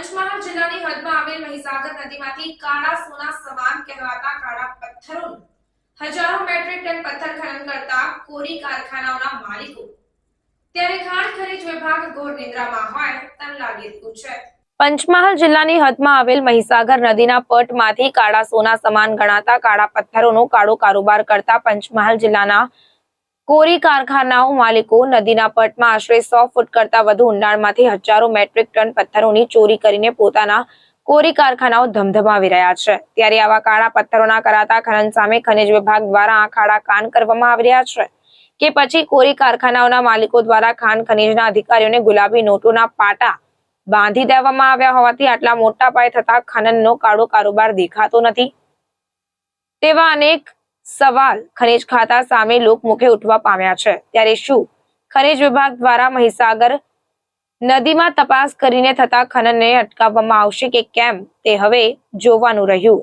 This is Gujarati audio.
પંચમહાલ જિલ્લાની હદમાં આવેલ મહીસાગર સોના સમાન કહેવાતા કાળા નદીના કાળા સોના સમાન ગણાતા કાળા પથ્થરોનો કાળો કારોબાર કરતા પંચમહાલ જિલ્લાના કોરી કારખાનાઓ માલિકો નદીના પટમાં આશરે સો ફૂટ કરતા વધુ ઊંડાણમાંથી હજારો મેટ્રિક ટન પથ્થરોની ચોરી કરીને પોતાના કોરી કારખાનાઓ ધમધમાવી રહ્યા છે. ત્યારે આવા કાળા પથ્થરોના કરાતા ખનન સામે ખનિજ વિભાગ દ્વારા આ ખાડા કાન કરવામાં આવી રહ્યા છે. કે પછી કોરી કારખાનાઓના માલિકો દ્વારા ખાન ખનીજના અધિકારીઓને ગુલાબી નોટોના પાટા બાંધી દેવામાં આવ્યા હોવાથી આટલા મોટા પાયે થતા ખનનનો કાળો કારોબાર દેખાતો નથી. તેવા અનેક સવાલ ખનિજ ખાતા સામે લોકમુખે ઉઠવા પામ્યા છે. ત્યારે શું? ખનિજ વિભાગ દ્વારા મહીસાગર નદીમાં તપાસ કરીને થતા ખનનને અટકાવવામાં આવશે કે કેમ? તે હવે જોવાનું રહ્યું.